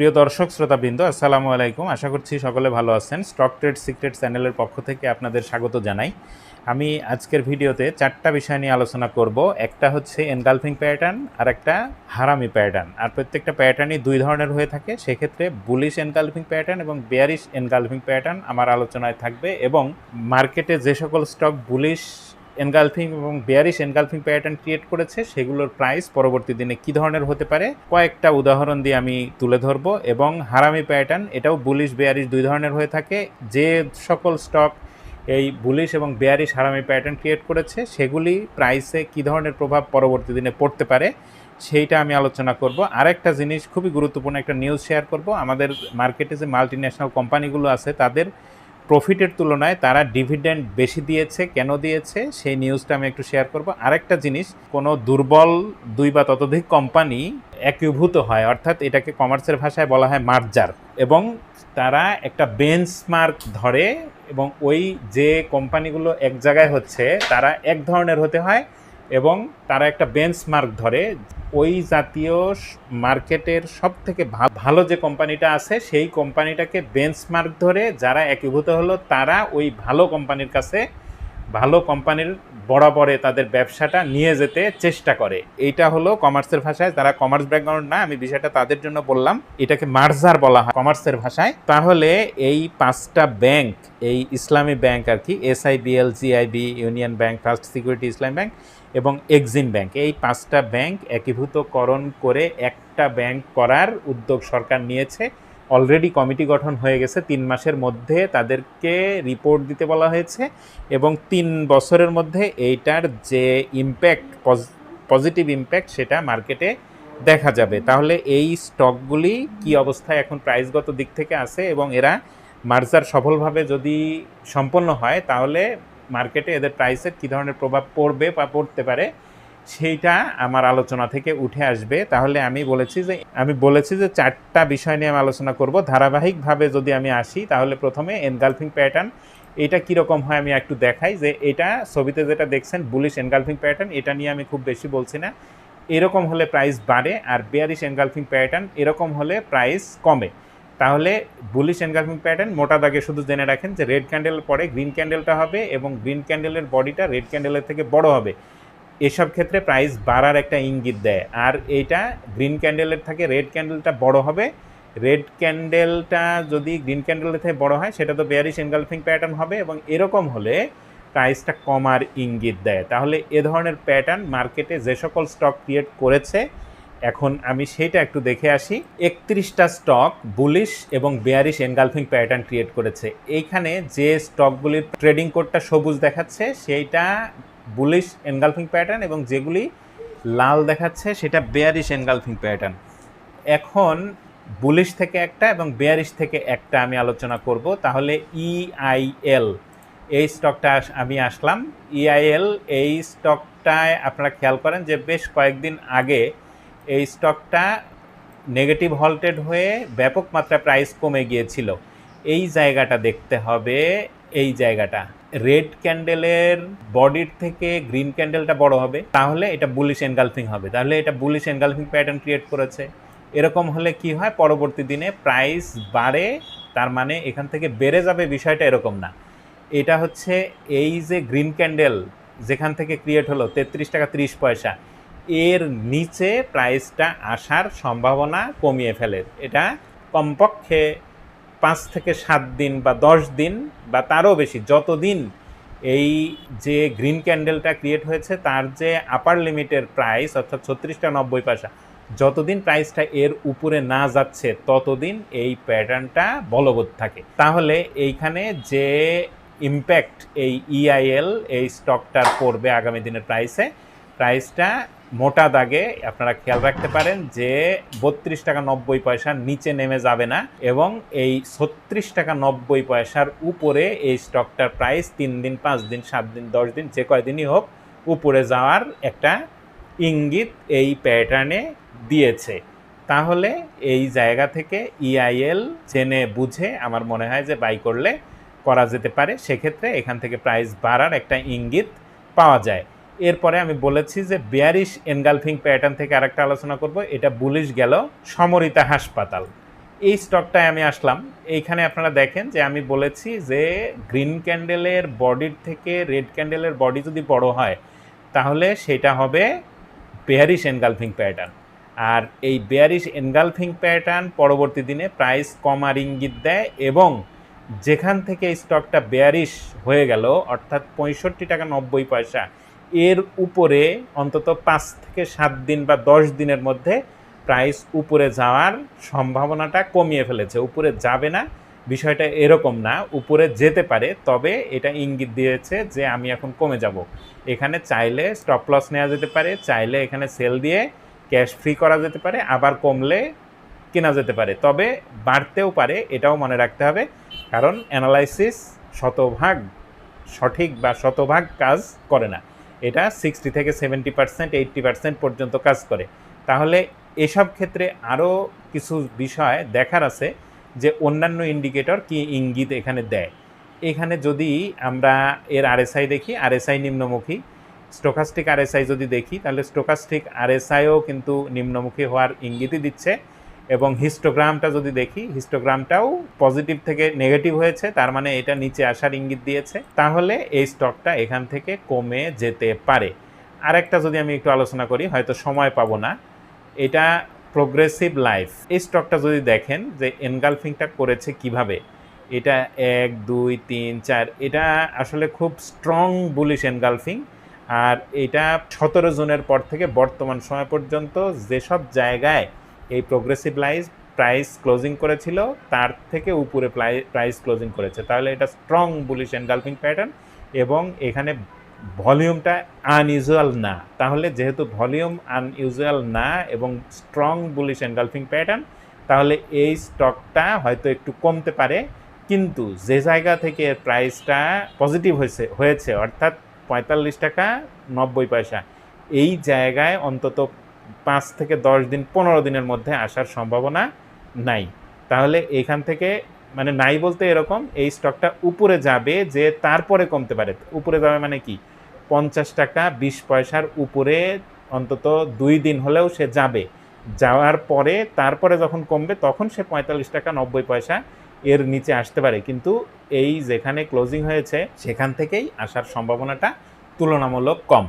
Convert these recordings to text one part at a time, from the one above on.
প্রিয় দর্শক, শ্রোতাবৃন্দ, আসসালামু আলাইকুম। আশা করছি সকলে ভালো আছেন। স্টক ট্রেড সিক্রেট চ্যানেলের পক্ষ থেকে আপনাদের স্বাগত জানাই। আমি আজকের ভিডিওতে চারটা বিষয় নিয়ে আলোচনা করব। একটা হচ্ছে এনগালফিং প্যাটার্ন আর একটা হারামি প্যাটার্ন আর প্রত্যেকটা প্যাটার্নই দুই ধরনের হয়ে থাকে। সেক্ষেত্রে বুলিশ এনগালফিং প্যাটার্ন এবং বেয়ারিশ এনগালফিং প্যাটার্ন আমার আলোচনায় থাকবে এবং মার্কেটে যে সকল স্টক বুলিশ এনগালফিং এবং বেয়ারিশ এনগালফিং প্যাটার্ন ক্রিয়েট করেছে, সেগুলোর প্রাইস পরবর্তী দিনে কী ধরনের হতে পারে, কয়েকটা উদাহরণ দিয়ে আমি তুলে ধরবো। এবং হারামি প্যাটার্ন, এটাও বুলিশ বেয়ারিশ দুই ধরনের হয়ে থাকে। যে সকল স্টক এই বুলিশ এবং বেয়ারিশ হারামি প্যাটার্ন ক্রিয়েট করেছে, সেগুলি প্রাইসে কী ধরনের প্রভাব পরবর্তী দিনে পড়তে পারে, সেইটা আমি আলোচনা করব। আরেকটা জিনিস, খুবই গুরুত্বপূর্ণ একটা নিউজ শেয়ার করব। আমাদের মার্কেটে যে মাল্টি ন্যাশনাল কোম্পানিগুলো আছে, তাদের প্রফিটের তুলনায় তারা ডিভিডেন্ড বেশি দিয়েছে, কেন দিয়েছে, সেই নিউজটা আমি একটু শেয়ার করব। আরেকটা জিনিস, কোনো দুর্বল দুই বা ততোধিক কোম্পানি একীভূত হয়, অর্থাৎ এটাকে কমার্সের ভাষায় বলা হয় মার্জার এবং তারা একটা বেঞ্চমার্ক ধরে, এবং ওই যে কোম্পানিগুলো এক জায়গায় হচ্ছে, তারা এক ধরনের হতে হয় এবং তারা একটা বেঞ্চমার্ক ধরে ওই জাতীয় মার্কেটের সব থেকে ভালো যে কোম্পানিটা আছে, সেই কোম্পানিটাকে বেঞ্চমার্ক ধরে যারা একীভূত হলো, তারা ওই ভালো কোম্পানির কাছে, ভালো কোম্পানির বরাবরে তাদের ব্যবসাটা নিয়ে যেতে চেষ্টা করে। এইটা হলো কমার্সের ভাষায়, যারা কমার্স ব্যাকগ্রাউন্ড না, আমি বিষয়টা তাদের জন্য বললাম, এটাকে মার্জার বলা হয় কমার্সের ভাষায়। তাহলে এই পাঁচটা ব্যাংক এই ইসলামী ব্যাংক আর কি SIBL GIB union bank first security Islam bank এবং এক্সিম ব্যাংক এই পাঁচটা ব্যাংক একীভূতকরণ করে একটা ব্যাংক করার উদ্যোগ সরকার নিয়েছে। অলরেডি কমিটি গঠন হয়ে গেছে। তিন মাসের মধ্যে তাদেরকে রিপোর্ট দিতে বলা হয়েছে এবং তিন বছরের মধ্যে এইটার যে ইম্প্যাক্ট পজিটিভ ইম্প্যাক্ট সেটা মার্কেটে দেখা যাবে। তাহলে এই স্টকগুলি কি অবস্থায় এখন প্রাইসগত দিক থেকে আছে এবং এরা মার্জার সফলভাবে যদি সম্পন্ন হয়, তাহলে মার্কেটে এদের প্রাইসের কী ধরনের প্রভাব পড়বে বা পড়তে পারে, সেইটা আমার আলোচনা থেকে উঠে আসবে। তাহলে আমি বলেছি যে, আমি বলেছি যে চারটা বিষয় নিয়ে আমি আলোচনা করব। ধারাবাহিকভাবে যদি আমি আসি, তাহলে প্রথমে এনগালফিং প্যাটার্ন এটা কীরকম হয় আমি একটু দেখাই যে, এটা ছবিতে যেটা দেখছেন বুলিশ এনগালফিং প্যাটার্ন এটা নিয়ে আমি খুব বেশি বলছি না। এরকম হলে প্রাইস বাড়ে আর বেয়ারিশ এনগালফিং প্যাটার্ন এরকম হলে প্রাইস কমে। তাহলে বুলিশ এনগালফিং প্যাটার্ন মোটা দাগে শুধু জেনে রাখেন যে রেড ক্যান্ডেল পরে গ্রিন ক্যান্ডেলটা হবে এবং গ্রিন ক্যান্ডেলের বডিটা রেড ক্যান্ডেলের থেকে বড় হবে। এসব ক্ষেত্রে প্রাইস বাড়ার একটা ইঙ্গিত দেয়। আর এইটা গ্রিন ক্যান্ডেলের থেকে রেড ক্যান্ডেলটা বড় হবে। রেড ক্যান্ডেলটা যদি গ্রিন ক্যান্ডেলের থেকে বড় হয়, সেটা তো বেয়ারিশ এনগালফিং প্যাটার্ন হবে এবং এরকম হলে প্রাইসটা কমার ইঙ্গিত দেয়। তাহলে এ ধরনের প্যাটার্ন মার্কেটে যে সকল স্টক ক্রিয়েট করেছে এখন আমি সেইটা একটু দেখে আসি। একত্রিশটা স্টক বুলিশ এবং বেয়ারিশ এনগালফিং প্যাটার্ন ক্রিয়েট করেছে। এইখানে যে স্টকগুলির ট্রেডিং কোডটা সবুজ দেখাচ্ছে, সেইটা বুলিশ এনগালফিং প্যাটার্ন এবং যেগুলি লাল দেখাচ্ছে, সেটা বেয়ারিশ এনগালফিং প্যাটার্ন এখন বুলিশ থেকে একটা এবং বেয়ারিশ থেকে একটা আমি আলোচনা করব। তাহলে ইআইএল এই স্টকটা আমি আসলাম। ইআইএল এই স্টকটায় আপনারা খেয়াল করেন যে বেশ কয়েকদিন আগে এই স্টকটা নেগেটিভ হল্টেড হয়ে ব্যাপক মাত্রায় প্রাইস কমে গিয়েছিল। এই জায়গাটা দেখতে হবে, এই জায়গাটা। রেড ক্যান্ডেলের বডির থেকে গ্রিন ক্যান্ডেলটা বড় হবে, তাহলে এটা বুলিশ এনগালফিং হবে। তাহলে এটা বুলিশ এনগালফিং প্যাটার্ন ক্রিয়েট করেছে। এরকম হলে কি হয়? পরবর্তী দিনে প্রাইস বাড়ে, তার মানে এখান থেকে বেড়ে যাবে বিষয়টা এরকম না। এটা হচ্ছে এই যে গ্রিন ক্যান্ডেল যেখান থেকে ক্রিয়েট হলো, তেত্রিশ টাকা ত্রিশ পয়সা এর নিচে প্রাইসটা আসার সম্ভাবনা কমিয়ে ফেলে। এটা কমপক্ষে পাঁচ থেকে সাত দিন বা দশ দিন বা তারও বেশি, যতদিন এই যে গ্রিন ক্যান্ডেলটা ক্রিয়েট হয়েছে, তার যে আপার লিমিটের প্রাইস অর্থাৎ ছত্রিশটা নব্বই পয়সা, যতদিন প্রাইসটা এর উপরে না যাচ্ছে, ততদিন এই প্যাটার্নটা বলবৎ থাকে। তাহলে এইখানে যে ইম্প্যাক্ট এই ইআইএল এই স্টকটার পড়বে আগামী দিনের প্রাইসে প্রাইসটা মোটা দাগে আপনারা খেয়াল রাখতে পারেন যে বত্রিশ টাকা নব্বই পয়সার নিচে নেমে যাবে না এবং এই ছত্রিশ টাকা নব্বই পয়সার উপরে এই স্টকটার প্রাইস তিন দিন, পাঁচ দিন, সাত দিন, দশ দিন, যে কয়দিনই হোক উপরে যাওয়ার একটা ইঙ্গিত এই প্যাটার্নে দিয়েছে। তাহলে এই জায়গা থেকে ইআইএল জেনে বুঝে আমার মনে হয় যে বাই করলে করা যেতে পারে। সেক্ষেত্রে এখান থেকে প্রাইস বাড়ার একটা ইঙ্গিত পাওয়া যায়। এরপরে আমি বলেছি যে বেয়ারিশ এনগালফিং প্যাটার্ন থেকে আরেকটা আলোচনা করব, এটা বুলিশ গেল সমরিতা হাসপাতাল। এই স্টকটায় আমি আসলাম। এইখানে আপনারা দেখেন যে আমি বলেছি যে গ্রিন ক্যান্ডেলের বডির থেকে রেড ক্যান্ডেলের বডি যদি বড় হয়, তাহলে সেটা হবে বেয়ারিশ এনগালফিং প্যাটার্ন আর এই বেয়ারিশ এনগালফিং প্যাটার্ন পরবর্তী দিনে প্রাইস কমার ইঙ্গিত দেয় এবং যেখান থেকে এই স্টকটা বেয়ারিশ হয়ে গেল, অর্থাৎ পঁয়ষট্টি টাকা নব্বই পয়সা এর উপরে অন্তত পাঁচ থেকে সাত দিন বা দশ দিনের মধ্যে প্রাইস উপরে যাওয়ার সম্ভাবনাটা কমিয়ে ফেলেছে। উপরে যাবে না, বিষয়টা এরকম না, উপরে যেতে পারে, তবে এটা ইঙ্গিত দিয়েছে যে আমি এখন কমে যাব। এখানে চাইলে স্টপ লস নেওয়া যেতে পারে, চাইলে এখানে সেল দিয়ে ক্যাশ ফ্রি করা যেতে পারে, আবার কমলে কেনা যেতে পারে। তবে বাড়তেও পারে, এটাও মনে রাখতে হবে, কারণ অ্যানালাইসিস শতভাগ সঠিক বা শতভাগ কাজ করে না। এটা সিক্সটি থেকে সেভেন্টি পার্সেন্ট এইট্টি পার্সেন্ট পর্যন্ত কাজ করে। তাহলে এসব ক্ষেত্রে আরও কিছু বিষয় দেখার আছে যে অন্যান্য ইন্ডিকেটর কি ইঙ্গিত এখানে দেয়। এখানে যদি আমরা এর আরএসআই দেখি আরএসআই নিম্নমুখী। স্টোকাস্টিক আরএসআই যদি দেখি, তাহলে স্টোকাস্টিক আরএসআইও কিন্তু নিম্নমুখী হওয়ার ইঙ্গিতই দিচ্ছে। এবং হিস্টোগ্রামটা যদি দেখি হিস্টোগ্রামটাও পজিটিভ থেকে নেগেটিভ হয়েছে, তার মানে এটা নিচে আসার ইঙ্গিত দিয়েছে। তাহলে এই স্টকটা এখান থেকে কমে যেতে পারে। আরেকটা যদি আমি একটু আলোচনা করি, হয়তো সময় পাবো না। এটা প্রোগ্রেসিভ লাইফ এই স্টকটা যদি দেখেন যে এনগালফিংটা করেছে কীভাবে, এটা এক, দুই, তিন, চার, এটা আসলে খুব স্ট্রং বুলিশ এনগালফিং আর এটা সতেরো জুনের পর থেকে বর্তমান সময় পর্যন্ত যেসব জায়গায় এই প্রোগ্রেসিভ লাইজ প্রাইস ক্লোজিং করেছিল, তার থেকে উপরে প্রাইস ক্লোজিং করেছে। তাহলে এটা স্ট্রং বুলিশ এনগালফিং প্যাটার্ন এবং এখানে ভলিউমটা আনইউজুয়াল না। তাহলে যেহেতু ভলিউম আনইউজুয়াল না এবং স্ট্রং বুলিশ এনগালফিং প্যাটার্ন তাহলে এই স্টকটা হয়তো একটু কমতে পারে, কিন্তু যে জায়গা থেকে প্রাইসটা পজিটিভ হয়েছে হয়েছে, অর্থাৎ পঁয়তাল্লিশ টাকা নব্বই পয়সা, এই জায়গায় অন্তত পাঁচ থেকে দশ দিন, পনেরো দিনের মধ্যে আসার সম্ভাবনা নাই। তাহলে এখান থেকে মানে নাই বলতে এরকম, এই স্টকটা উপরে যাবে যে তারপরে কমতে পারে। উপরে যাবে মানে কি? পঞ্চাশ টাকা বিশ পয়সার উপরে অন্তত দুই দিন হলেও সে যাবে। যাওয়ার পরে তারপরে যখন কমবে, তখন সে পঁয়তাল্লিশ টাকা নব্বই পয়সা এর নিচে আসতে পারে। কিন্তু এই যেখানে ক্লোজিং হয়েছে, সেখান থেকেই আসার সম্ভাবনাটা তুলনামূলক কম।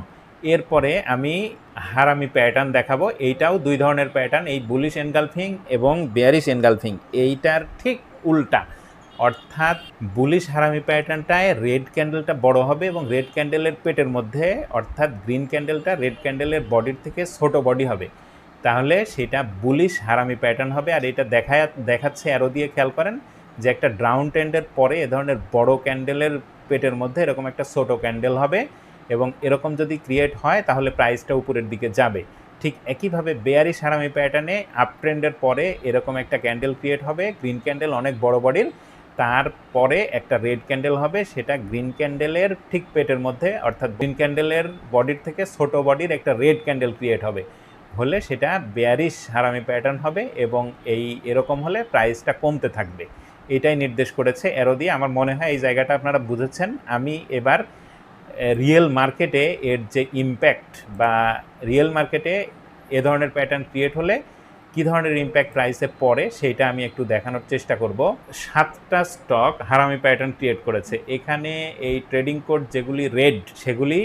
এরপরে আমি হারামি প্যাটার্ন দেখাবো। এইটাও দুই ধরনের প্যাটার্ন এই বুলিশ এনগালফিং এবং বেয়ারিশ এনগালফিং এইটার ঠিক উল্টা। অর্থাৎ বুলিশ হারামি প্যাটার্নটায় রেড ক্যান্ডেলটা বড় হবে এবং রেড ক্যান্ডেলের পেটের মধ্যে, অর্থাৎ গ্রিন ক্যান্ডেলটা রেড ক্যান্ডেলের বডির থেকে ছোট বডি হবে। তাহলে সেটা বুলিশ হারামি প্যাটার্ন হবে। আর এটা দেখা, দেখাচ্ছে অ্যারো দিয়ে, খেয়াল করেন যে একটা ড্রাউন ট্যান্ডের পরে এ ধরনের বড় ক্যান্ডেলের পেটের মধ্যে এরকম একটা ছোট ক্যান্ডেল হবে। এবং এরকম যদি ক্রিয়েট হয়, তাহলে প্রাইসটা উপরের দিকে যাবে। ঠিক একইভাবে বেয়ারি সারামি প্যাটার্নে আপ ট্রেন্ডের পরে এরকম একটা ক্যান্ডেল ক্রিয়েট হবে গ্রিন ক্যান্ডেল অনেক বড় বডির। তারপরে একটা রেড ক্যান্ডেল হবে, সেটা গ্রিন ক্যান্ডেলের ঠিক পেটের মধ্যে, অর্থাৎ গ্রিন ক্যান্ডেলের বডির থেকে ছোট বডির একটা রেড ক্যান্ডেল ক্রিয়েট হবে। হলে সেটা বেয়ারিশ হারামি প্যাটার্ন হবে এবং এই এরকম হলে প্রাইসটা কমতে থাকবে। এটাই নির্দেশ করেছে এরো দিয়ে। আমার মনে হয় এই জায়গাটা আপনারা বুঝেছেন। আমি এবার রিয়েল মার্কেটে এর যে ইম্প্যাক্ট বা রিয়েল মার্কেটে এ ধরনের প্যাটার্ন ক্রিয়েট হলে কী ধরনের ইম্প্যাক্ট প্রাইসে পড়ে সেইটা আমি একটু দেখানোর চেষ্টা করব। সাতটা স্টক হারামি প্যাটার্ন ক্রিয়েট করেছে। এখানে এই ট্রেডিং কোড যেগুলি রেড সেগুলি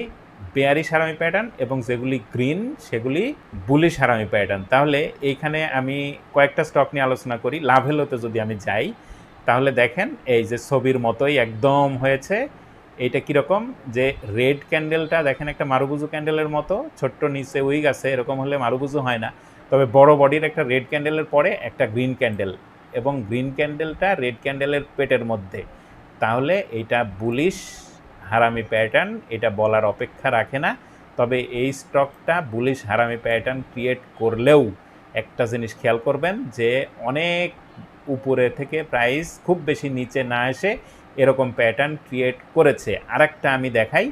বেয়ারি সারামি প্যাটার্ন এবং যেগুলি গ্রিন সেগুলি বুলি সারামি প্যাটার্ন তাহলে এইখানে আমি কয়েকটা স্টক নিয়ে আলোচনা করি। লাভেলোতে যদি আমি যাই, তাহলে দেখেন এই যে ছবির মতোই একদম হয়েছে। এইটা কীরকম যে রেড ক্যান্ডেলটা, দেখেন একটা মারুবুজু ক্যান্ডেলের মতো, ছোট্ট নিচে উইক আছে, এরকম হলে মারুবুজু হয় না। তবে বড় বডির একটা রেড ক্যান্ডেলের পরে একটা গ্রিন ক্যান্ডেল এবং গ্রিন ক্যান্ডেলটা রেড ক্যান্ডেলের পেটের মধ্যে। তাহলে এটা বুলিশ হারামি প্যাটার্ন, এটা বলার অপেক্ষা রাখে না। তবে এই স্টকটা বুলিশ হারামি প্যাটার্ন ক্রিয়েট করলেও একটা জিনিস খেয়াল করবেন যে অনেক উপরে থেকে প্রাইস খুব বেশি নিচে না এসে এরকম প্যাটার্ন ক্রিয়েট করেছে। আরেকটা আমি দেখাই,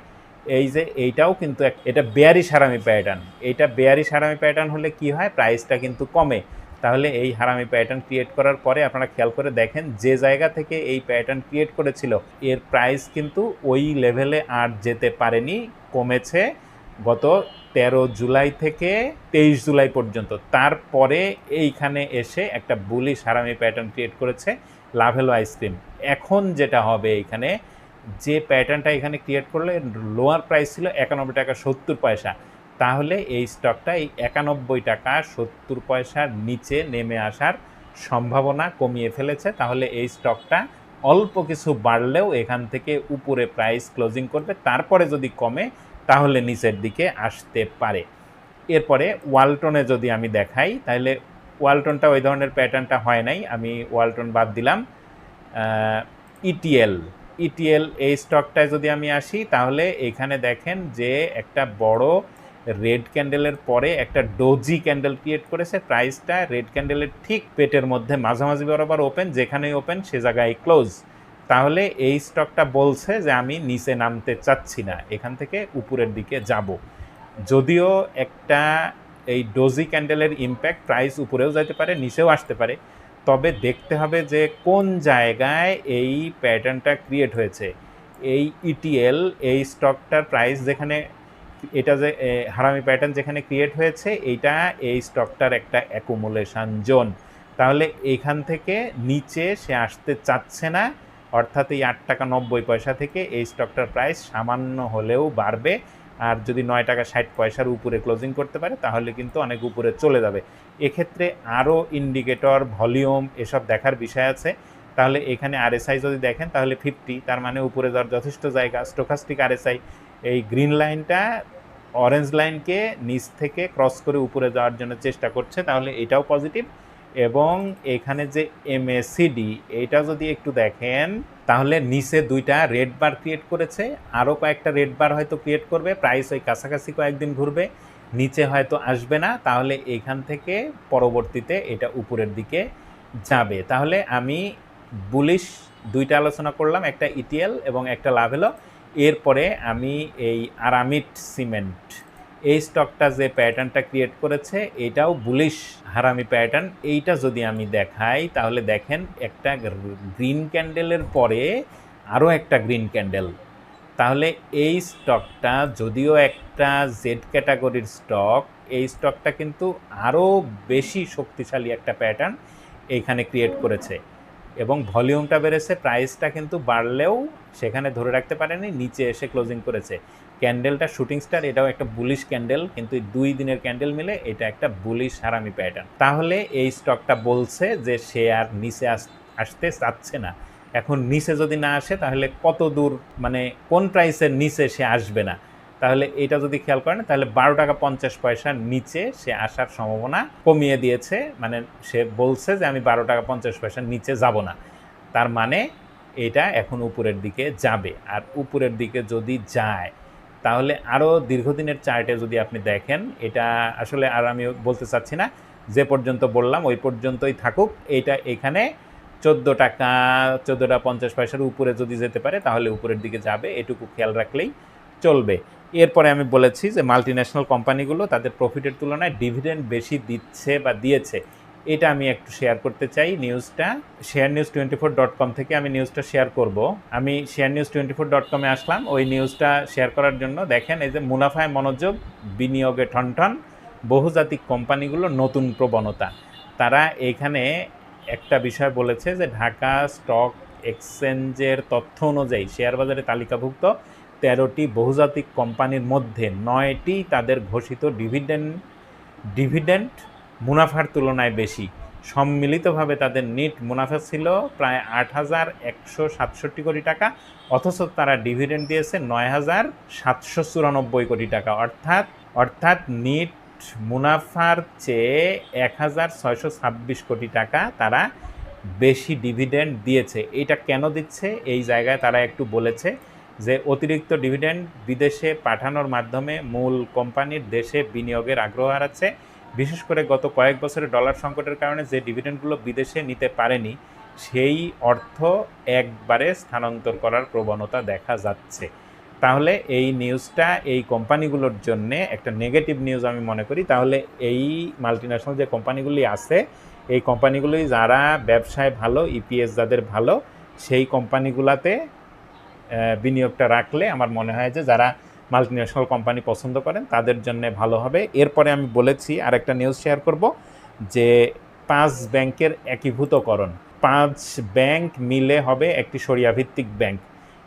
এই যে এইটাও কিন্তু এটা বেয়ারি সারামি প্যাটার্ন এইটা বেয়ারি সারামি প্যাটার্ন হলে কি হয়? প্রাইসটা কিন্তু কমে। তাহলে এই হারামি প্যাটার্ন ক্রিয়েট করার পরে আপনারা খেয়াল করে দেখেন, যে জায়গা থেকে এই প্যাটার্ন ক্রিয়েট করেছিল, এর প্রাইস কিন্তু ওই লেভেলে আর যেতে পারেনি, কমেছে গত তেরো জুলাই থেকে তেইশ জুলাই পর্যন্ত। তারপরে এইখানে এসে একটা বুলি সারামি প্যাটার্ন ক্রিয়েট করেছে। লাভেলো আইসক্রিম এখন যেটা হবে এখানে, যে প্যাটার্নটা এখানে ক্রিয়েট করলে লোয়ার প্রাইস ছিল একানব্বই টাকা সত্তর পয়সা। তাহলে এই স্টকটা এই একানব্বই টাকা সত্তর পয়সার নিচে নেমে আসার সম্ভাবনা কমিয়ে ফেলেছে। তাহলে এই স্টকটা অল্প কিছু বাড়লেও এখান থেকে উপরে প্রাইস ক্লোজিং করবে। তারপরে যদি কমে, তাহলে নিচের দিকে আসতে পারে। এরপরে ওয়ালটনে যদি আমি দেখাই, তাহলে ওয়ালটনটা ওই ধরনের প্যাটার্নটা হয় নাই, আমি ওয়ালটন বাদ দিলাম। ইটিএল ইটিএল এই স্টকটায় যদি আমি আসি, তাহলে এখানে দেখেন যে একটা বড় রেড ক্যান্ডেলের পরে একটা ডোজি ক্যান্ডেল ক্রিয়েট করেছে। প্রাইসটা রেড ক্যান্ডেলের ঠিক পেটের মধ্যে মাঝামাঝি বরাবর ওপেন, যেখানেই ওপেন সে জায়গায় ক্লোজ। তাহলে এই স্টকটা বলছে যে আমি নিচে নামতে চাচ্ছি না, এখান থেকে উপরের দিকে যাব। যদিও একটা এই ডোজি ক্যান্ডেলের ইম্প্যাক্ট প্রাইস উপরেও যেতে পারে, নিচেও আসতে পারে। তবে দেখতে হবে যে কোন জায়গায় এই প্যাটার্নটা ক্রিয়েট হয়েছে। এই ইটিএল এই স্টকটার প্রাইস যেখানে, এটা যে হারামি প্যাটার্ন যেখানে ক্রিয়েট হয়েছে, এইটা এই স্টকটার একটা অ্যাকুমুলেশন জোন। তাহলে এইখান থেকে নিচে সে আসতে চাচ্ছে না, অর্থাৎ এই আট টাকা নব্বই পয়সা থেকে এই স্টকটার প্রাইস সামান্য হলেও বাড়বে। আর যদি নয় টাকা ষাট পয়সার উপরে ক্লোজিং করতে পারে, তাহলে কিন্তু অনেক উপরে চলে যাবে। এক্ষেত্রে আরও ইন্ডিকেটর ভলিউম এসব দেখার বিষয় আছে। তাহলে এখানে আরএসআই যদি দেখেন, তাহলে ফিফটি তার মানে উপরে যাওয়ার যথেষ্ট জায়গা। স্টোকাস্টিক আরএসআই এই গ্রিন লাইনটা অরেঞ্জ লাইনকে নিচ থেকে ক্রস করে উপরে যাওয়ার জন্য চেষ্টা করছে, তাহলে এটাও পজিটিভ এবং এখানে যে এমএসিডি এইটা যদি একটু দেখেন তাহলে নিচে দুইটা রেড বার ক্রিয়েট করেছে আরও কয়েকটা রেড বার হয়তো ক্রিয়েট করবে প্রাইস ওই কাছাকাছি কয়েকদিন ঘুরবে, নিচে হয়তো আসবে না, তাহলে এখান থেকে পরবর্তীতে এটা উপরের দিকে যাবে। তাহলে আমি বুলিশ দুইটা আলোচনা করলাম, একটা ইটিএল এবং একটা লাভেলো এরপরে আমি এই আরামিট সিমেন্ট এই স্টকটা যে প্যাটার্নটা ক্রিয়েট করেছে, এটাও বুলিশ হারামি প্যাটার্ন এইটা যদি আমি দেখাই, তাহলে দেখেন একটা গ্রিন ক্যান্ডেলের পরে আরও একটা গ্রিন ক্যান্ডেল তাহলে এই স্টকটা যদিও একটা জেড ক্যাটাগরির স্টক এই স্টকটা কিন্তু আরও বেশি শক্তিশালী একটা প্যাটার্ন এইখানে ক্রিয়েট করেছে। এবং ভলিউমটা বেড়েছে প্রাইসটা কিন্তু বাড়লেও সেখানে ধরে রাখতে পারেনি, নিচে এসে ক্লোজিং করেছে। ক্যান্ডেলটা শুটিং স্টার, এটাও একটা বুলিশ ক্যান্ডেল, কিন্তু দুই দিনের ক্যান্ডেল মিলে এটা একটা বুলিশ হারামি প্যাটার্ন তাহলে এই স্টকটা বলছে যে সে আর নিচে আস- আসতে চাচ্ছে না। এখন নিচে যদি না আসে, তাহলে কত দূর মানে কোন প্রাইসের নিচে সে আসবে না? তাহলে এটা যদি খেয়াল করেন, তাহলে বারো টাকা পঞ্চাশ পয়সার নিচে সে আসার সম্ভাবনা কমিয়ে দিয়েছে। মানে সে বলছে যে আমি বারো টাকা পঞ্চাশ পয়সার নিচে যাব না। তার মানে এটা এখন উপরের দিকে যাবে। আর উপরের দিকে যদি যায় তাহলে আরও দীর্ঘদিনের চার্টে যদি আপনি দেখেন, এটা আসলে আর আমি বলতে চাচ্ছি না, যে পর্যন্ত বললাম ওই পর্যন্তই থাকুক। এটা এখানে চোদ্দ টাকা, চোদ্দোটা পঞ্চাশ পয়সার উপরে যদি যেতে পারে, তাহলে উপরের দিকে যাবে, এটুকু খেয়াল রাখলেই চলবে। এরপরে আমি বলেছি যে মাল্টি ন্যাশনাল কোম্পানিগুলো তাদের প্রফিটের তুলনায় ডিভিডেন্ড বেশি দিচ্ছে বা দিয়েছে। এটা আমি একটু শেয়ার করতে চাই নিউজটা share news twenty four dot com থেকে আমি নিউজটা শেয়ার করব। আমি share news twenty four dot কমে আসলাম। ওই নিউজটা শেয়ার করার জন্য দেখেন, এই যে মুনাফায় মনোযোগ, বিনিয়োগে ঠনঠন, বহুজাতিক কোম্পানিগুলো নতুন প্রবণতা। তারা এখানে একটা বিষয় বলেছে যে ঢাকা স্টক এক্সচেঞ্জের তথ্য অনুযায়ী শেয়ার বাজারে তালিকাভুক্ত তেরোটি বহুজাতিক কোম্পানির মধ্যে নয়টি তাদের ঘোষিত ডিভিডেন্ড ডিভিডেন্ড মুনাফার তুলনায় বেশি। সম্মিলিতভাবে তাদের নিট মুনাফা ছিল প্রায় আট হাজার একশো সাতষট্টি কোটি টাকা, অথচ তারা ডিভিডেন্ড দিয়েছে নয় হাজার সাতশো চুরানব্বই কোটি টাকা। অর্থাৎ অর্থাৎ নিট মুনাফার চেয়ে এক হাজার ছয়শো ছাব্বিশ কোটি টাকা তারা বেশি ডিভিডেন্ড দিয়েছে। এটা কেন দিচ্ছে? এই জায়গায় তারা একটু বলেছে যে, অতিরিক্ত ডিভিডেন্ড বিদেশে পাঠানোর মাধ্যমে মূল কোম্পানির দেশে বিনিয়োগের আগ্রহ হারাচ্ছে। বিশেষ করে গত কয়েক বছরে ডলার সংকটের কারণে যে ডিভিডেন্ডগুলো বিদেশে নিতে পারেনি, সেই অর্থ একবারে স্থানান্তর করার প্রবণতা দেখা যাচ্ছে। তাহলে এই নিউজটা এই কোম্পানিগুলোর জন্য একটা নেগেটিভ নিউজ আমি মনে করি। তাহলে এই মাল্টিন্যাশনাল যে কোম্পানিগুলি আছে, এই কোম্পানিগুলি যারা ব্যবসায় ভালো ইপিএস যাদের ভালো, সেই কোম্পানিগুলাতে বিনিয়োগটা রাখলে আমার মনে হয় যে যারা মাল্টিন্যাশনাল কোম্পানি পছন্দ করেন, তাদের জন্য ভালো হবে। এরপরে আমি বলেছি, আরেকটা নিউজ শেয়ার করব, যে পাঁচ ব্যাংকের একীভূতকরণ। পাঁচ ব্যাংক মিলে হবে একটি সরিয়াভিত্তিক ব্যাংক।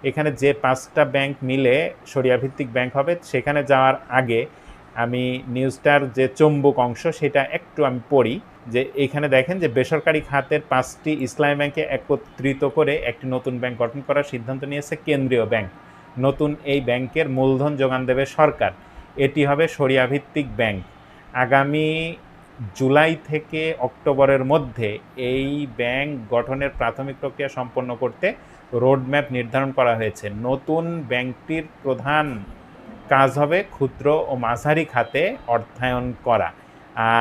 এখানে যে পাঁচটা ব্যাংক মিলে সরিয়াভিত্তিক ব্যাংক হবে, সেখানে যাওয়ার আগে আমি নিউজটার যে চম্বুক অংশ, সেটা একটু আমি পড়ি, যে এখানে দেখেন যে বেসরকারি খাতের পাঁচটি ইসলামী ব্যাংকে একত্রিত করে একটি নতুন ব্যাংক গঠন করার সিদ্ধান্ত নিয়েছে কেন্দ্রীয় ব্যাংক। নতুন এই ব্যাংকের মূলধন যোগান দেবে সরকার। এটি হবে সরিয়াভিত্তিক ব্যাংক। আগামী জুলাই থেকে অক্টোবরের মধ্যে এই ব্যাংক গঠনের প্রাথমিক প্রক্রিয়া সম্পন্ন করতে রোডম্যাপ নির্ধারণ করা হয়েছে। নতুন ব্যাংকটির প্রধান কাজ হবে ক্ষুদ্র ও মাঝারি খাতে অর্থায়ন করা।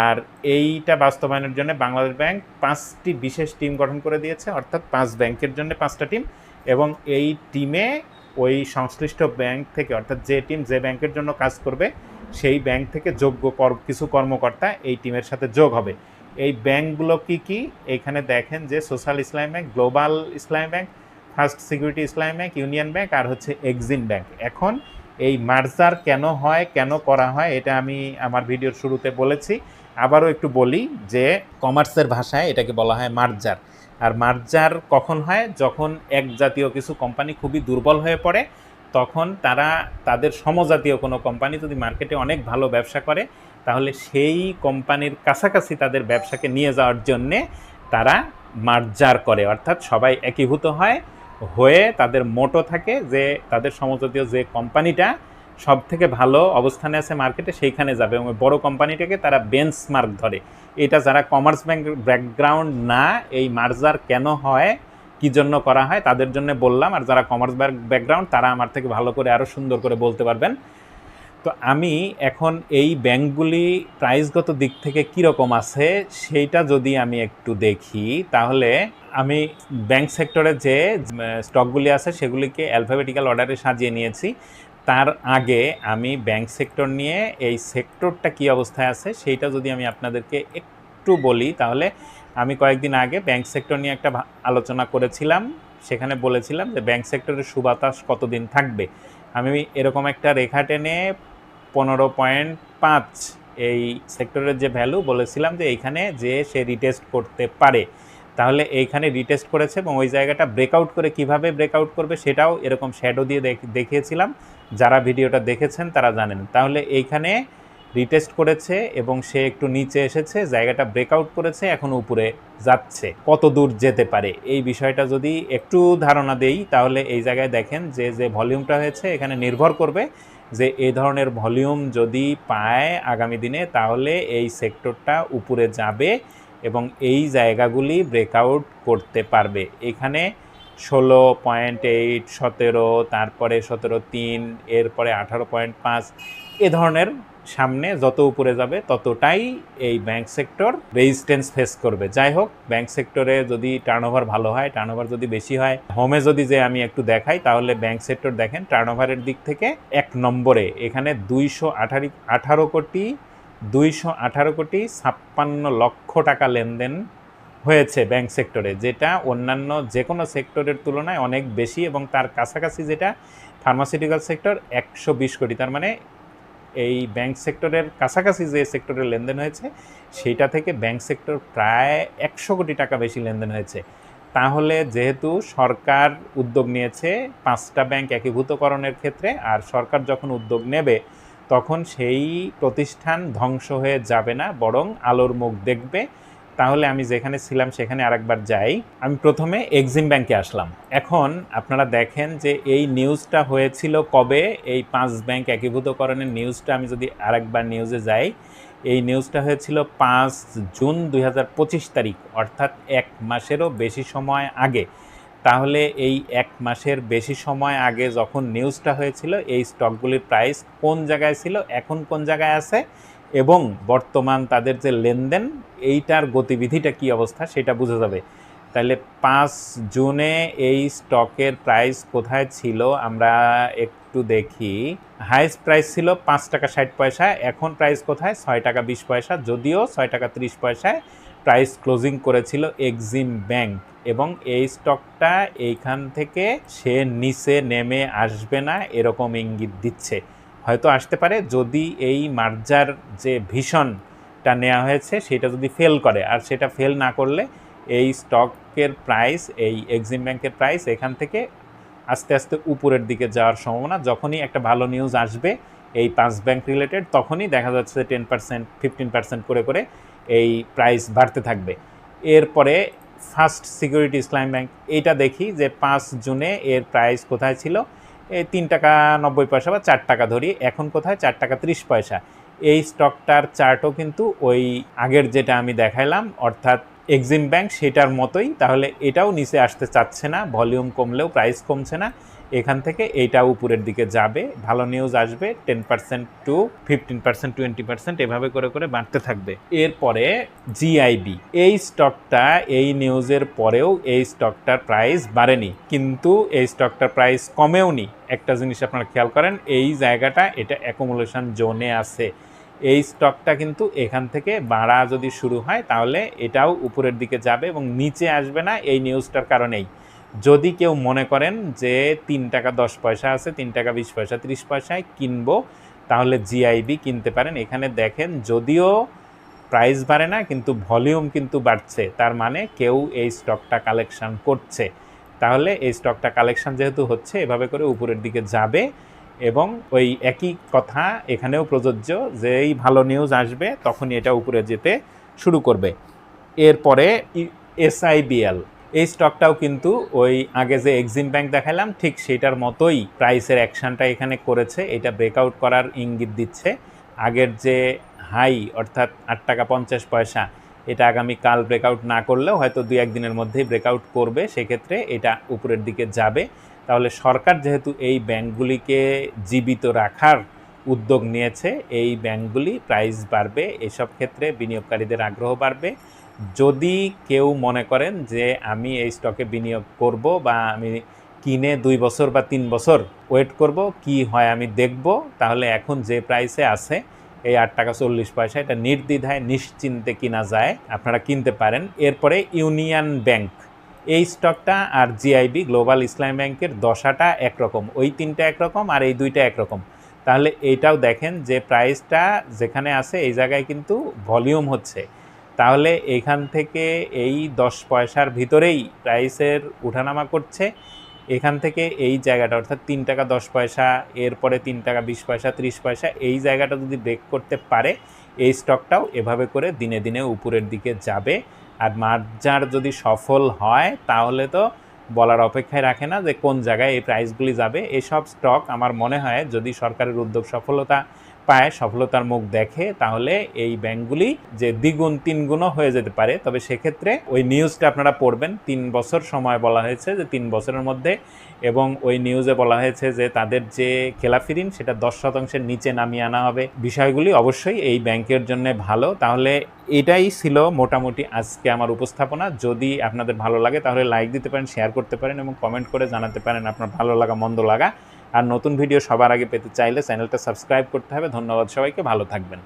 আর এইটা বাস্তবায়নের জন্য বাংলাদেশ ব্যাংক পাঁচটি বিশেষ টিম গঠন করে দিয়েছে, অর্থাৎ পাঁচ ব্যাংকের জন্য পাঁচটা টিম এবং এই টিমে ওই সংশ্লিষ্ট ব্যাংক থেকে, অর্থাৎ যে টিম যে ব্যাংকের জন্য কাজ করবে, সেই ব্যাংক থেকে যোগ্য কিছু কর্মকর্তা এই টিমের সাথে যোগ হবে। এই ব্যাংকগুলো কি কি? এখানে দেখেন যে social Islam bank global Islam bank first security Islam bank union bank আর হচ্ছে এক্সিম ব্যাংক এখন এই মার্জার কেন হয়, কেন করা হয়, এটা আমি আমার ভিডিওর শুরুতে বলেছি। আবারও একটু বলি যে কমার্সের ভাষায় এটাকে বলা হয় মার্জার আর মার্জার কখন হয়? যখন এক জাতীয় কিছু কোম্পানি খুবই দুর্বল হয়ে পড়ে, তখন তারা তাদের সমজাতীয় কোনো কোম্পানি যদি মার্কেটে অনেক ভালো ব্যবসা করে, তাহলে সেই কোম্পানির কাছাকাছি তাদের ব্যবসাকে নিয়ে যাওয়ার জন্যে তারা মার্জার করে। অর্থাৎ সবাই একীভূত হয়, হয়ে তাদের মোটো থাকে যে তাদের সমজাতীয় যে কোম্পানিটা সব থেকে ভালো অবস্থানে আছে মার্কেটে সেইখানে যাবে এবং বড় কোম্পানিটাকে তারা বেঞ্চমার্ক ধরে। এটা যারা কমার্স ব্যাংক ব্যাকগ্রাউন্ড না, এই মার্জার কেন হয়, কি জন্য করা হয়, তাদের জন্য বললাম। আর যারা কমার্স ব্যাকগ্রাউন্ড তারা আমার থেকে ভালো করে আরও সুন্দর করে বলতে পারবেন। তো আমি এখন এই ব্যাংকগুলি প্রাইসগত দিক থেকে কীরকম আছে, সেইটা যদি আমি একটু দেখি, তাহলে আমি ব্যাংক সেক্টরে যে স্টকগুলি আছে, সেগুলিকে অ্যালফাবেটিক্যাল অর্ডারে সাজিয়ে নিয়েছি। তার আগে আমি ব্যাংক সেক্টর নিয়ে এই সেক্টরটা কী অবস্থায় আছে, সেইটা যদি আমি আপনাদেরকে একটু বলি, তাহলে আমি কয়েকদিন আগে ব্যাংক সেক্টর নিয়ে একটা আলোচনা করেছিলাম। সেখানে বলেছিলাম যে ব্যাংক সেক্টরের সুবাতাস কতদিন থাকবে? আমি এরকম একটা রেখা টেনে পনেরো পয়েন্ট পাঁচ এই সেক্টরের যে ভ্যালু বলেছিলাম যে এইখানে যে সে রিটেস্ট করতে পারে। তাহলে এইখানে রিটেস্ট করেছে এবং ওই জায়গাটা ব্রেকআউট করে কীভাবে ব্রেকআউট করবে সেটাও এরকম শ্যাডো দিয়ে দেখ- দেখিয়েছিলাম। যারা ভিডিওটা দেখেছেন তারা জানেন। তাহলে এইখানে রিটেস্ট করেছে এবং সে একটু নিচে এসেছে, জায়গাটা ব্রেকআউট করেছে, এখন উপরে যাচ্ছে। কত দূর যেতে পারে? এই বিষয়টা যদি একটু ধারণা দেই, তাহলে এই জায়গায় দেখেন যে যে ভলিউমটা হয়েছে, এখানে নির্ভর করবে যে এই ধরনের ভলিউম যদি পায় আগামী দিনে, তাহলে এই সেক্টরটা উপরে যাবে এবং এই জায়গাগুলি ব্রেকআউট করতে পারবে। এখানে ষোলো পয়েন্ট এইট সতেরো, তারপরে সতেরো তিন, এরপরে আঠারো পয়েন্ট পাঁচ, এ ধরনের সামনে যত উপরে যাবে ততটাই এই ব্যাংক সেক্টর রেজিস্ট্যান্স ফেস করবে। যাই হোক ব্যাংক সেক্টরে যদি টার্নওভার ভালো হয় টার্নওভার যদি বেশি হয় হোমে যদি যে আমি একটু দেখাই, তাহলে ব্যাংক সেক্টর দেখেন টার্নওভারের দিক থেকে এক নম্বরে। এখানে দুইশো আঠারি, আঠারো কোটি, দুইশো আঠারো কোটি ছাপ্পান্ন লক্ষ টাকা লেনদেন হয়েছে ব্যাংক সেক্টরে যেটা অন্যান্য যে কোনো সেক্টরের তুলনায় অনেক বেশি এবং তার কাছাকাছি যেটা ফার্মাসিউটিক্যাল সেক্টর একশো বিশ কোটি। তার মানে এই ব্যাংক সেক্টরের কাছাকাছি যে সেক্টরে লেনদেন হয়েছে, সেইটা থেকে ব্যাংক সেক্টর প্রায় একশো কোটি টাকা বেশি লেনদেন হয়েছে। তাহলে যেহেতু সরকার উদ্যোগ নিয়েছে পাঁচটা ব্যাংক একীভূতকরণের ক্ষেত্রে, আর সরকার যখন উদ্যোগ নেবে, তখন সেই প্রতিষ্ঠান ধ্বংস হয়ে যাবে না, বরং আলোর মুখ দেখবে। তাহলে আমি যেখানে ছিলাম সেখানে আরেকবার যাই। আমি প্রথমে এক্সিম ব্যাংকে আসলাম। এখন আপনারা দেখেন যে এই নিউজটা হয়েছিল কবে? এই পাঁচ ব্যাংক একীভূতকরণের নিউজটা আমি যদি আরেকবার নিউজে যাই, এই নিউজটা হয়েছিল পাঁচ জুন দু হাজার পঁচিশ তারিখ, অর্থাৎ এক মাসেরও বেশি সময় আগে। তাহলে এই এক মাসের বেশি সময় আগে যখন নিউজটা হয়েছিল, এই স্টকগুলির প্রাইস কোন জায়গায় ছিল, এখন কোন জায়গায় আছে? এবং বর্তমান তাদের যে লেনদেন, এইটার গতিবিধিটা কি অবস্থা সেটা বোঝা যাবে। তাহলে পাঁচ জুনে এই স্টকের প্রাইস কোথায় ছিল আমরা একটু দেখি। হাইস্ট প্রাইস ছিল পাঁচ টাকা ষাট পয়সা, এখন প্রাইস কোথায়? ছয় টাকা বিশ পয়সা, যদিও ছয় টাকা ত্রিশ পয়সায় প্রাইস ক্লোজিং করেছিল এক্সিম ব্যাংক এবং এই স্টকটা এইখান থেকে সে নিচে নেমে আসবে না, এরকম ইঙ্গিত দিচ্ছে। হয়তো আসতে পারে যদি এই মার্জার যে ভীষণটা নেওয়া হয়েছে সেটা যদি ফেল করে। আর সেটা ফেল না করলে এই স্টকের প্রাইস এই এক্সিম ব্যাংকের প্রাইস এখান থেকে আস্তে আস্তে উপরের দিকে যাওয়ার সম্ভাবনা। যখনই একটা ভালো নিউজ আসবে এই পাঁচ ব্যাংক রিলেটেড তখনই দেখা যাচ্ছে টেন পার্সেন্ট ফিফটিন পার্সেন্ট করে করে এই প্রাইস বাড়তে থাকবে। এরপরে ফার্স্ট সিকিউরিটি ইসলাম ব্যাংক এইটা দেখি যে পাঁচ জুনে এর প্রাইস কোথায় ছিল? এই তিন টাকা নব্বই পয়সা বা চার টাকা ধরি, এখন কোথায়? চার টাকা ত্রিশ পয়সা। এই স্টকটার চার্টও কিন্তু ওই আগের যেটা আমি দেখাইলাম, অর্থাৎ এক্সিম ব্যাংক সেটার মতোই, তাহলে এটাও নিচে আসতে চাচ্ছে না ভলিউম কমলেও প্রাইস কমছে না। এখান থেকে এইটা উপরের দিকে যাবে, ভালো নিউজ আসবে ten percent to fifteen percent twenty percent এভাবে করে করে বাড়তে থাকবে। এরপরে জিআইবি এই স্টকটা এই নিউজের পরেও এই স্টকটার প্রাইস বাড়েনি, কিন্তু এই স্টকটার প্রাইস কমেও নি একটা জিনিস আপনারা খেয়াল করেন, এই জায়গাটা, এটা অ্যাকোমোলেশন জোনে আছে। এই স্টকটা কিন্তু এখান থেকে বাড়া যদি শুরু হয়, তাহলে এটাও উপরের দিকে যাবে এবং নিচে আসবে না এই নিউজটার কারণেই। যদি কেউ মনে করেন যে তিন টাকা দশ পয়সা আছে, তিন টাকা বিশ পয়সা, ত্রিশ পয়সায় কিনবো, তাহলে জিআইবি কিনতে পারেন। এখানে দেখেন, যদিও প্রাইস বাড়ে না, কিন্তু ভলিউম কিন্তু বাড়ছে, তার মানে কেউ এই স্টকটা কালেকশান করছে। তাহলে এই স্টকটা কালেকশান যেহেতু হচ্ছে, এভাবে করে উপরের দিকে যাবে। এবং ওই একই কথা এখানেও প্রযোজ্য যেই ভালো নিউজ আসবে, তখনই এটা উপরে যেতে শুরু করবে। এরপরে এসআইবিএল এই স্টকটাও কিন্তু ওই আগে যে এক্সিম ব্যাংক দেখালাম ঠিক সেটার মতোই প্রাইসের অ্যাকশনটা এখানে করেছে। এটা ব্রেকআউট করার ইঙ্গিত দিচ্ছে। আগের যে হাই অর্থাৎ আট টাকা পঞ্চাশ পয়সা, এটা আগামী কাল ব্রেকআউট না করলেও হয়তো দুই একদিনের মধ্যেই ব্রেকআউট করবে। সেক্ষেত্রে এটা উপরের দিকে যাবে। তাহলে সরকার যেহেতু এই ব্যাংকগুলিকে জীবিত রাখার উদ্যোগ নিয়েছে, এই ব্যাংকগুলি প্রাইস বাড়বে, এসব ক্ষেত্রে বিনিয়োগকারীদের আগ্রহ বাড়বে। যদি কেউ মনে করেন যে আমি এই স্টকে বিনিয়োগ করব বা আমি কিনে দুই বছর বা তিন বছর ওয়েট করব, কি হয় আমি দেখব, তাহলে এখন যে প্রাইসে আছে, এই আট টাকা চল্লিশ পয়সা এটা নির্দ্বিধায় নিশ্চিন্তে কিনা যায়, আপনারা কিনতে পারেন। এরপরে ইউনিয়ন ব্যাংক এই স্টকটা আর জিআইবি, গ্লোবাল ইসলাম ব্যাংকের দশাটা একরকম, ওই তিনটা একরকম আর এই দুইটা একরকম। তাহলে এইটাও দেখেন যে প্রাইসটা যেখানে আছে, এই জায়গায় কিন্তু ভলিউম হচ্ছে। তাহলে এখান থেকে এই দশ পয়সার ভিতরেই প্রাইসের উঠানামা করছে। এখান থেকে এই জায়গাটা, অর্থাৎ তিন টাকা দশ পয়সা, এরপরে তিন টাকা বিশ পয়সা, ত্রিশ পয়সা, এই জায়গাটা যদি ব্রেক করতে পারে, এই স্টকটাও এভাবে করে দিনে দিনে উপরের দিকে যাবে। আর মার্জার যদি সফল হয়, তাহলে তো বলার অপেক্ষায় রাখে না যে কোন জায়গায় এই প্রাইসগুলি যাবে। এসব স্টক আমার মনে হয় যদি সরকারের উদ্যোগ সফলতা পায়, সফলতার মুখ দেখে, তাহলে এই ব্যাংকগুলি যে দ্বিগুণ, তিনগুণও হয়ে যেতে পারে। তবে সেক্ষেত্রে ওই নিউজটা আপনারা পড়বেন। তিন বছর সময় বলা হয়েছে যে তিন বছরের মধ্যে এবং ওই নিউজে বলা হয়েছে যে তাদের যে খেলাফি ঋণ সেটা দশ শতাংশের নিচে নামিয়ে আনা হবে। বিষয়গুলি অবশ্যই এই ব্যাংকের জন্য ভালো। তাহলে এটাই ছিল মোটামুটি আজকে আমার উপস্থাপনা। যদি আপনাদের ভালো লাগে, তাহলে লাইক দিতে পারেন, শেয়ার করতে পারেন এবং কমেন্ট করে জানাতে পারেন আপনার ভালো লাগা, মন্দ লাগা। আর নতুন ভিডিও সবার আগে পেতে চাইলে চ্যানেলটা সাবস্ক্রাইব করতে হবে। ধন্যবাদ সবাইকে, ভালো থাকবেন।